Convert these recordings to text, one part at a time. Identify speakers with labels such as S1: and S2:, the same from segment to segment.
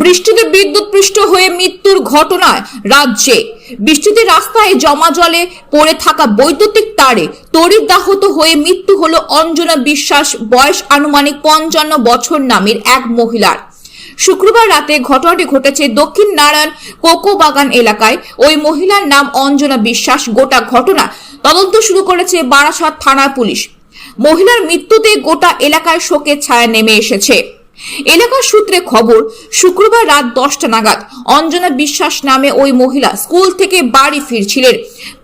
S1: বৃষ্টিতে বিদ্যুৎপৃষ্ট হয়ে মৃত্যুর ঘটনায় রাজ্যে। বৃষ্টিতে রাস্তায় জমা জলে পড়ে থাকা বৈদ্যুতিক তারে তড়িৎদাহত হয়ে মৃত্যু হলো অঞ্জনা বিশ্বাস বয়স আনুমানিক পঞ্চান্ন বছর নামের এক মহিলার। শুক্রবার রাতে ঘটনাটি ঘটেছে দক্ষিণ নারায়ণ কোকো বাগান এলাকায়। ওই মহিলার নাম অঞ্জনা বিশ্বাস। গোটা ঘটনা তদন্ত শুরু করেছে বারাসাত থানার পুলিশ। মহিলার মৃত্যুতে গোটা এলাকায় শোকের ছায়া নেমে এসেছে। এলাকার সূত্রে খবর, শুক্রবার রাত দশটা নাগাদ অঞ্জনা বিশ্বাস নামে ওই মহিলা স্কুল থেকে বাড়ি ফিরছিলেন।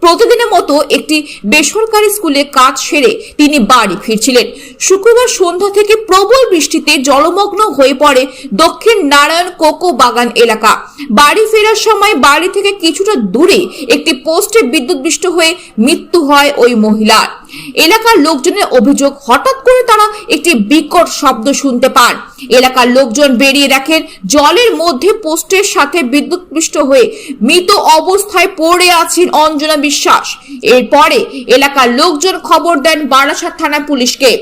S1: প্রতিদিনের মতো একটি বেসরকারি স্কুলে কাজ সেরে তিনি বাড়ি ফিরছিলেন। শুক্রবার সন্ধ্যা থেকে প্রবল বৃষ্টিতে জলমগ্ন হয়ে পড়ে দক্ষিণ নারায়ণ কোকো বাগান এলাকা। বাড়ি ফেরার সময় বাড়ি থেকে কিছুটা দূরে একটি পোস্টে বিদ্যুৎপৃষ্ট হয়ে মৃত্যু হয় ওই মহিলার। এলাকার লোকজনের অভিযোগ, হঠাৎ করে তারা একটি বিকট শব্দ শুনতে পান। এলাকার লোকজন বেরিয়ে দেখেন, জলের মধ্যে পোস্টের সাথে বিদ্যুৎপৃষ্ট হয়ে মৃত অবস্থায় পড়ে আছেন অঞ্জনা বিশ্বাস এরপরে এলাকার লোকজন খবর দেন বারাসাত থানা পুলিশকে।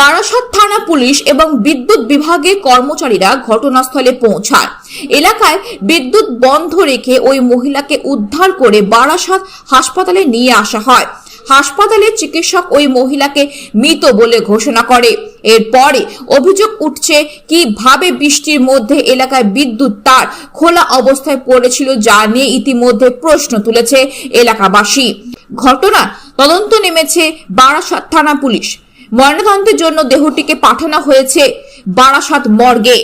S1: বারাসাত থানা পুলিশ এবং বিদ্যুৎ বিভাগের কর্মচারীরা ঘটনাস্থলে পৌঁছায়। এলাকায় বিদ্যুৎ বন্ধ রেখে ওই মহিলাকে উদ্ধার করে বারাসাত হাসপাতালে নিয়ে আসা হয়। হাসপাতালে চিকিৎসক ওই মহিলাকে মৃত বলে ঘোষণা করে। এরপরে অভিযোগ উঠছে কীভাবে বৃষ্টির মধ্যে এলাকায় বিদ্যুৎ, তার খোলা অবস্থায় পড়েছিল যা নিয়ে ইতিমধ্যে প্রশ্ন তুলেছে এলাকাবাসী। ঘটনা তদন্ত নেমেছে বারাসাত থানা পুলিশ। ময়নাতদন্তের জন্য দেহটিকে পাঠানো হয়েছে বারাসাত মর্গে।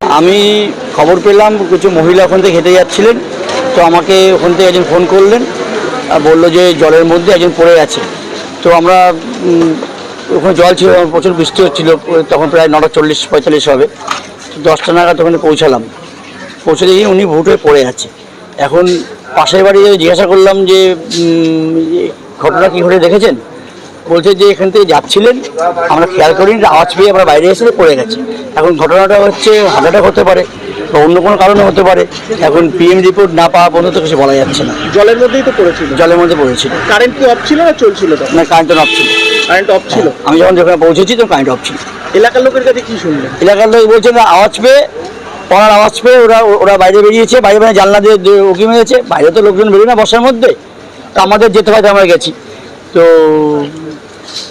S2: আমি খবর পেলাম, কিছু মহিলা ওখান থেকে হেঁটে যাচ্ছিলেন। তো আমাকে ওখান থেকে একজন ফোন করলেন। বলল যে জলের মধ্যে একজন পড়ে আছে। তো আমরা ওখানে জল ছিল, প্রচুর বৃষ্টি হচ্ছিল, তখন প্রায় নটা চল্লিশ, পঁয়তাল্লিশ হবে। দশটা নাগাদ ওখানে পৌঁছালাম। পৌঁছে দেখি উনি ভুট হয়ে পড়ে আছে। এখন পাশের বাড়ি জিজ্ঞাসা করলাম যে ঘটনা কী ঘটে দেখেছেন? বলছে যে এখান থেকে যাচ্ছিলেন, আমরা খেয়াল করিনি, আওয়াজ পেয়ে আমরা বাইরে এসে পড়ে গেছে। এখন ঘটনাটা হচ্ছে অ্যাটাক হতে পারে। বা অন্য কোনো কারণে হতে পারে এখন পিএম রিপোর্ট না পাওয়া পর্যন্ত কিছু বলা যাচ্ছে না।
S3: জলের মধ্যেই তো পড়েছিল।
S2: জলের মধ্যে পড়েছিল।
S3: কারেন্ট কি অফ ছিল না চলছিল তখন?
S2: না কারেন্ট অফ ছিল।
S3: কারেন্ট অফ ছিল।
S2: আমি যখন যেখানে পৌঁছেছি তখন কারেন্ট অফ ছিল।
S3: এলাকার লোকের কাছে কি শুনলেন?
S2: এলাকার লোক বলছে না আওয়াজ পেয়ে পড়ার আওয়াজ পেয়ে ওরা ওরা বাইরে বেরিয়েছে বাইরে বাইরে জানলা দিয়ে উকি মেরেছে। বাইরে তো লোকজন বেরিয়ে না বসার মধ্যে। তো আমাদের যেতে হয়তো আমরা গেছি। তো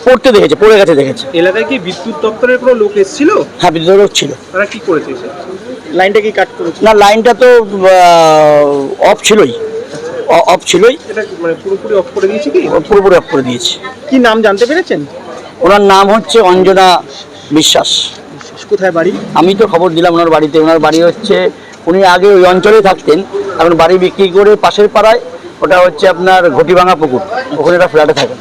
S2: পড়তে দেখেছে পড়ে গেছে দেখেছে।
S3: এলাকায় কি বিদ্যুৎ দপ্তরের কোনো লোক এসেছিল?
S2: হ্যাঁ বিদ্যুৎ লোক ছিল।
S3: তারা কি করেছে? লাইনটা কি কাট করেছে?
S2: না লাইনটা তো অফ ছিলই। অফ ছিলই।
S3: মানে পুরোপুরি অফ করে দিয়েছে কি?
S2: পুরোপুরি অফ করে দিয়েছে।
S3: কি নাম জানতে পেরেছেন?
S2: ওনার নাম হচ্ছে অঞ্জনা বিশ্বাস।
S3: কোথায় বাড়ি?
S2: আমি তো খবর দিলাম ওনার বাড়িতে। ওনার বাড়ি হচ্ছে উনি আগে ওই অঞ্চলে থাকতেন। এখন বাড়ি বিক্রি করে পাশের পাড়ায় ওটা হচ্ছে আপনার ঘটিভাঙা পুকুর। ওখানে একটা ফ্ল্যাটে থাকেন।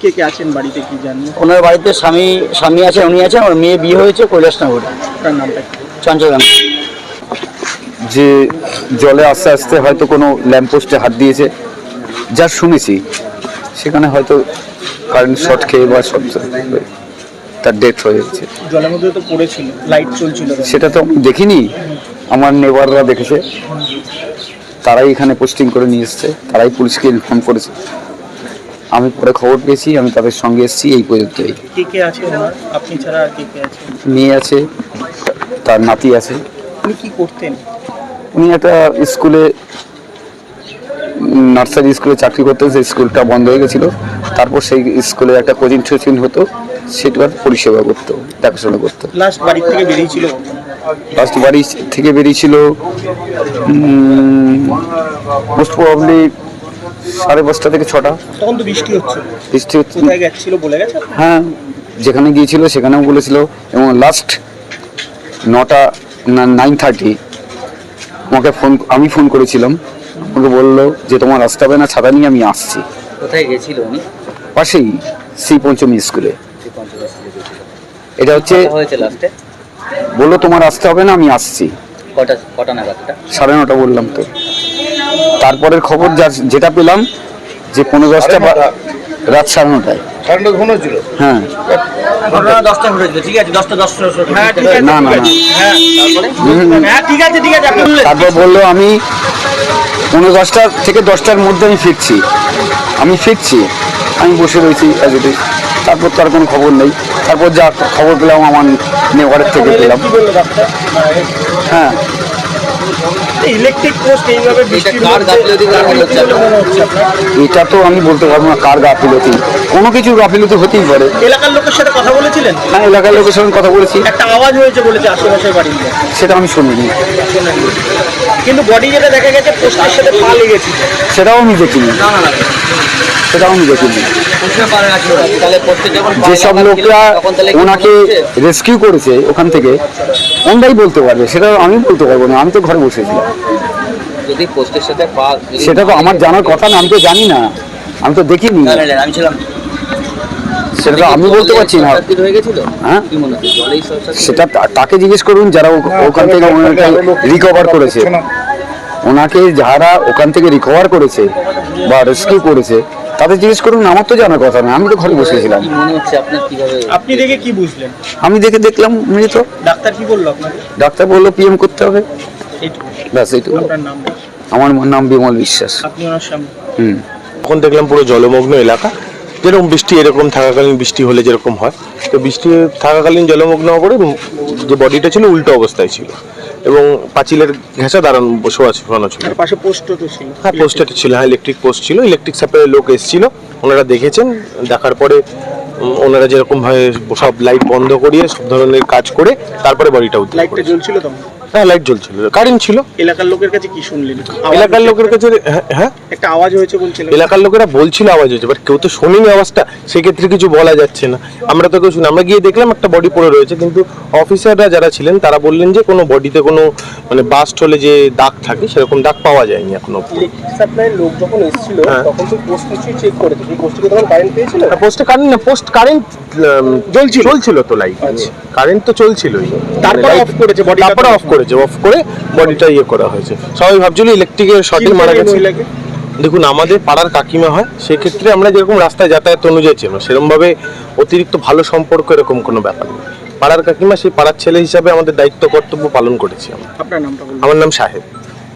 S3: কে কে আছেন বাড়িতে কি জানেন
S2: ওনার বাড়িতে স্বামী স্বামী আছেন উনি আছেন। ওর মেয়ে বিয়ে হয়েছে কৈলাসনগরে।
S3: তার নামটা কি?
S2: চঞ্চলগ্রাম
S4: যে জলে আস্তে আস্তে হয়তো কোনো ল্যাম্পপোস্টে হাত দিয়েছে যা শুনেছি সেখানে হয়তো কারেন্ট শর্ট খেয়ে বা শর্ট তার ডেথ হয়ে যাচ্ছে।
S3: জলের মধ্যে তো পড়েছিল লাইট চলছিল।
S4: সেটা তো আমি দেখিনি আমার নেবাররা দেখেছে তারাই এখানে পোস্টিং করে নিয়ে এসছে তারাই পুলিশকে ইনফর্ম করেছে। আমি পরে খবর পেয়েছি আমি তাদের সঙ্গে এসেছি এই পর্যন্তই।
S3: কে কে আছে আপনি ছাড়া কে কে আছে?
S4: মেয়ে আছে তার নাতি আছে।
S3: কি করতেন?
S4: উনি একটা স্কুলে নার্সারি স্কুলে চাকরি করতেন সেই স্কুলটা বন্ধ হয়ে গেছিল। তারপর সেই স্কুলে একটা কোচিং টোচিং হতো সেটার পরিষেবা করতো দেখাশোনা করতো।
S3: লাস্ট বাড়ি থেকে বেরিয়েছিল
S4: লাস্ট বাড়ি থেকে বেরিয়েছিল মোস্ট প্রবাবলি সাড়ে পাঁচটা থেকে ছটা।
S3: তখন তো বৃষ্টি হচ্ছে।
S4: বৃষ্টি হচ্ছে।
S3: গেছিল বলে গেছে?
S4: হ্যাঁ যেখানে গিয়েছিল সেখানেও বলেছিল এবং লাস্ট নটা নাইন থার্টি আমাকে ফোন আমি ফোন করেছিলাম। আমাকে বলল যে তোমার আসতে হবে না ছাতা নিয়ে আমি আসছি।
S2: কোথায় গেছিল উনি?
S4: পাশেই শ্রী পঞ্চমী স্কুলে। এটা হচ্ছে
S2: হয়েছে লাস্টে
S4: বলল তোমার আসতে হবে না আমি আসছি।
S2: কটা কটা নাগাদটা
S4: সাড়ে নটা বললাম তো। তারপরের খবর যা যেটা পেলাম যে পনেরো দশটা রাত সাড়ে নটায়। হ্যাঁ।
S2: দশটা ঘটেছিল ঠিক আছে? দশটা দশটা
S3: হ্যাঁ ঠিক আছে।
S4: না না না।
S3: হ্যাঁ হ্যাঁ ঠিক আছে ঠিক আছে
S4: তারপর বলল আমি পনেরো দশটা থেকে দশটার মধ্যে আমি ফিরছি। আমি ফিরছি আমি বসে রয়েছি অ্যাজ তারপর তো আর কোনো খবর নেই। তারপর যা খবর পেলাম আমার নেওয়ারের থেকে পেলাম। হ্যাঁ।
S3: ইলেকট্রিক পোস্ট এইভাবে
S5: মনে
S3: মনে
S4: এটা তো আমি বলতে পারব না কার গাফিলতি। কোনো কিছু গাফিলতি হতেই পারে।
S3: এলাকার লোকের সাথে কথা বলেছিলেন?
S4: হ্যাঁ এলাকার লোকের সঙ্গে কথা বলেছি।
S3: একটা আওয়াজ হয়েছে বলেছে আশেপাশের বাড়ির
S4: সেটা আমি শুনিনি।
S3: কিন্তু বডি যেটা দেখা গেছে পোস্টের সাথে পা লেগেছিল
S4: সেটাও আমি দেখিনি।
S5: না না না।
S4: সেটাও আমি দেখিনি। যেসব লোকরা ওনাকে রেস্কিউ করেছে ওখান থেকে ওনারাই বলতে পারবে। সেটা আমি বলতে পারব না আমি তো ঘরে বসেছিলাম
S5: যদি পোস্টের সাথে পা যদি-
S4: সেটা তো আমার জানার কথা না আমি তো জানি না। আমি তো দেখিনি। সেটা তো আমি বলতে পারছি না।
S5: হয়ে
S4: সেটা তাকে জিজ্ঞেস করুন যারা ও- ওখান থেকে ওনাকে রিকভার করেছে। ওনাকে যারা ওখান থেকে রিকভার করেছে বা রেস্কিউ করেছে তাদের জিজ্ঞেস করুন আমার তো জানার কথা না আমি তো ঘরে বসেছিলাম।
S5: কি মনে হচ্ছে আপনার কীভাবে?
S3: আপনি দেখে কি বুঝলেন?
S4: আমি দেখে দেখলাম মৃত
S3: ডাক্তার কি বলল আপনাকে?
S4: ডাক্তার বলল পিএম করতে হবে। ব্যাস এইটুকু।
S3: আপনার নাম?
S4: আমার নাম বিমল বিশ্বাস।
S3: আপনি ওনার সামনে
S4: হুম।
S6: তখন দেখলাম পুরো জলমগ্ন এলাকা। যেরকম বৃষ্টি এরকম থাকাকালীন বৃষ্টি হলে যেরকম হয়। তো বৃষ্টি থাকাকালীন জলমগ্ন হওয়ার পরে যে বডিটা ছিল উল্টো অবস্থায় ছিল। এবং পাঁচিলের ঘেঁষা দাঁড়ান শোয়া শোয়ানো ছিল।
S3: পাশে পোস্ট তো ছিল।
S6: হ্যাঁ পোস্টার ছিল হ্যাঁ ইলেকট্রিক পোস্ট ছিল। ইলেকট্রিক সাপ্লাইয়ের লোক এসেছিল ওনারা দেখেছেন দেখার পরে ওনারা যেরকম ভাবে সব লাইট বন্ধ করিয়ে সব ধরনের কাজ করে তারপরে বডিটা উঠে
S3: লাইটটা জ্বলছিল তখন?
S6: হ্যাঁ লাইট জ্বলছিল। কারেন্ট ছিল।
S3: এলাকার লোকের কাছে কি শুনলেন?
S6: এলাকার লোকের কাছে হ্যাঁ, হ্যাঁ।
S3: একটা আওয়াজ হয়েছে বলছিলেন।
S6: এলাকার লোকেরা বলছিল আওয়াজ হয়েছে বাট কেউ তো শোনেনি আওয়াজটা সেক্ষেত্রে কিছু বলা যাচ্ছে না। আমরা তো কেউ শুনি আমরা গিয়ে দেখলাম একটা বডি পড়ে রয়েছে কিন্তু অফিসাররা যারা ছিলেন তারা বললেন যে কোনো বডিতে কোনো মানে বাস্ট হলে যে দাগ থাকে সেরকম দাগ পাওয়া যায়নি
S3: এখনও সাপ্লাইয়ের লোক যখন এসেছিল
S6: হ্যাঁ।
S3: তখন তো পোস্ট নিশ্চয়ই চেক করেছে। সেই পোস্টে তখন কারেন্ট পেয়েছিল?
S6: পোস্টে কারেন্ট না পোস্ট কারেন্ট
S3: জ্বলছিল?
S6: চলছিল তো লাইট
S3: আচ্ছা।
S6: কারেন্ট তো চলছিলই।
S3: তারপর
S6: Light-
S3: off করেছে,
S6: তারপরে অফ করেছে অফ করে বডিটা ইয়ে করা হয়েছে সবাই ভাবছিল ইলেকট্রিকের শর্টে মারা গেছে
S3: মহিলাকে
S6: দেখুন আমাদের পাড়ার কাকিমা হয় সেক্ষেত্রে আমরা যেরকম রাস্তায় যাতায়াত অনুযায়ী চেন সেরকমভাবে অতিরিক্ত ভালো সম্পর্ক এরকম কোনো ব্যাপার নেই পাড়ার কাকিমা সেই পাড়ার ছেলে হিসাবে আমাদের দায়িত্ব কর্তব্য পালন করেছি আমরা
S3: আপনার নামটা বলুন
S6: আমার নাম সাহেব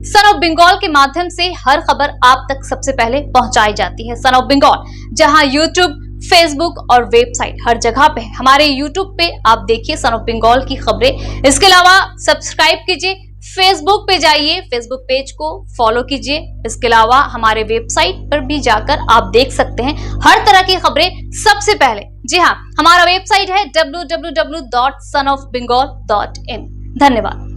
S7: सन ऑफ बंगाल के माध्यम से हर खबर आप तक सबसे पहले पहुंचाई जाती है सन ऑफ बंगाल जहां यूट्यूब फेसबुक और वेबसाइट हर जगह पे हमारे यूट्यूब पे आप देखिए सन ऑफ़ बंगाल की खबरें। इसके अलावा सब्सक्राइब कीजिए। फेसबुक पे जाइए। फेसबुक पेज को फॉलो कीजिए। इसके अलावा हमारे वेबसाइट पर भी जाकर आप देख सकते हैं हर तरह की खबरें। सबसे पहले, जी हाँ हमारा वेबसाइट है www.sonofbengal.in धन्यवाद।